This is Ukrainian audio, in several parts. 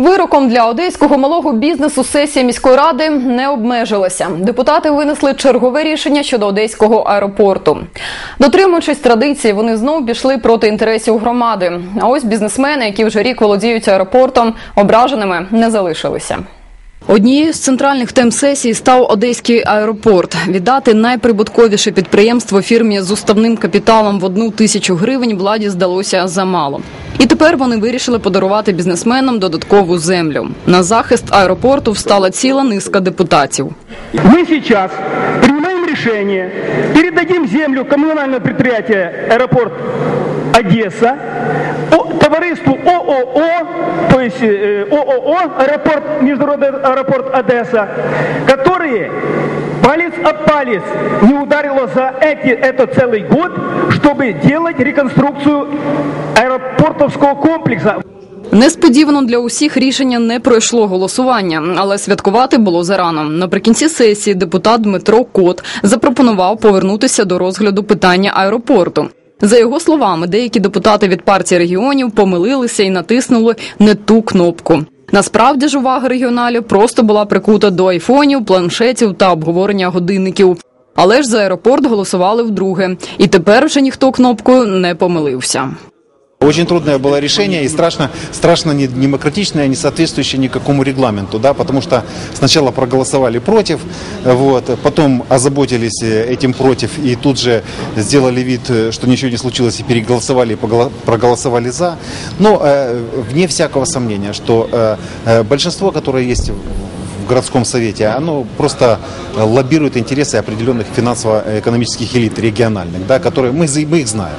Вироком для одеського малого бізнесу сесія міської ради не обмежилася. Депутати винесли чергове рішення щодо одеського аеропорту. Дотримуючись традиції, вони знову пішли проти інтересів громади. А ось бізнесмени, які вже рік володіють аеропортом, ображеними не залишилися. Однією з центральних тем сесії став одеський аеропорт. Віддати найприбутковіше підприємство фірмі з уставним капіталом в одну тисячу гривень владі здалося замало. І тепер вони вирішили подарувати бізнесменам додаткову землю. На захист аеропорту встала ціла низка депутатів. Мы сейчас принимаем решение, передадим землю коммунального предприятия «Аэропорт Одесса», о- товариству ООО, то есть э, ООО «Аэропорт, Международный аэропорт Одесса», которые палец об палец не ударило за эти, это целый год, чтобы делать реконструкцию аэропортовского комплекса. Несподівано для усіх рішення не пройшло голосування, але святкувати було зарано. Наприкінці сесії депутат Дмитро Кот запропонував повернутися до розгляду питання аеропорту. За його словами, деякі депутати від партії регіонів помилилися і натиснули не ту кнопку. Насправді ж увага регіоналів просто була прикута до айфонів, планшетів та обговорення годинників. Але ж за аеропорт голосували вдруге, і тепер вже ніхто кнопкою не помилився. Очень трудное было решение и страшно, страшно не демократичное, не соответствующее никакому регламенту, да, потому что сначала проголосовали против, вот, потом озаботились э, этим против и тут же сделали вид, э, что ничего не случилось и переголосовали и проголосовали за. Но э, вне всякого сомнения, что э, э, большинство, которое есть городском совете, оно просто э, лоббирует интересы определенных финансово-экономических элит региональных, да, которые мы, за- мы их знаем.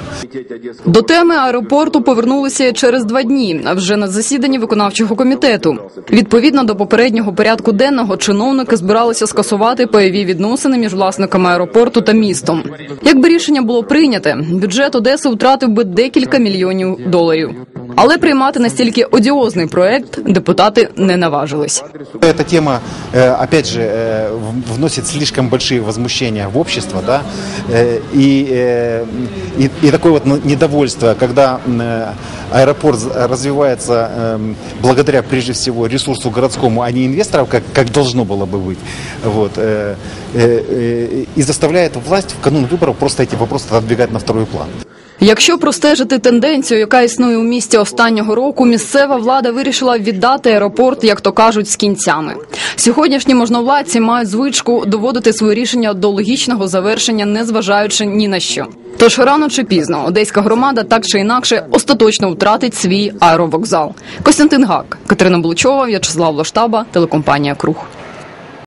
До теми аеропорту повернулися через два дні, а вже на засіданні виконавчого комітету. Відповідно до попереднього порядку денного, чиновники збиралися скасувати пайові відносини між власниками аеропорту та містом. Якби рішення було прийняте, бюджет Одеси втратив би декілька мільйонів доларів. Але приймати настільки одіозний проект депутати не наважились. Эта тема, э, опять же, э, в- вносит слишком большие возмущения в общество, да, э, и, э, и, и такое вот ну, недовольство, когда м, э, аэропорт з- развивается эм, благодаря, прежде всего, ресурсу городскому, а не инвесторов, как, как должно было бы быть, вот, э, э, э, и заставляет власть в канун выборов просто эти вопросы отодвигать на второй план. Якщо простежити тенденцію, яка існує у місті останнього року, місцева влада вирішила віддати аеропорт, як то кажуть, з кінцями. Сьогоднішні можновладці мають звичку доводити свої рішення до логічного завершення, не зважаючи ні на що. Тож рано чи пізно одеська громада так чи інакше остаточно втратить свій аеровокзал. Костянтин Гак, Катерина Булучова, В'ячеслав Лоштаба, телекомпанія Круг.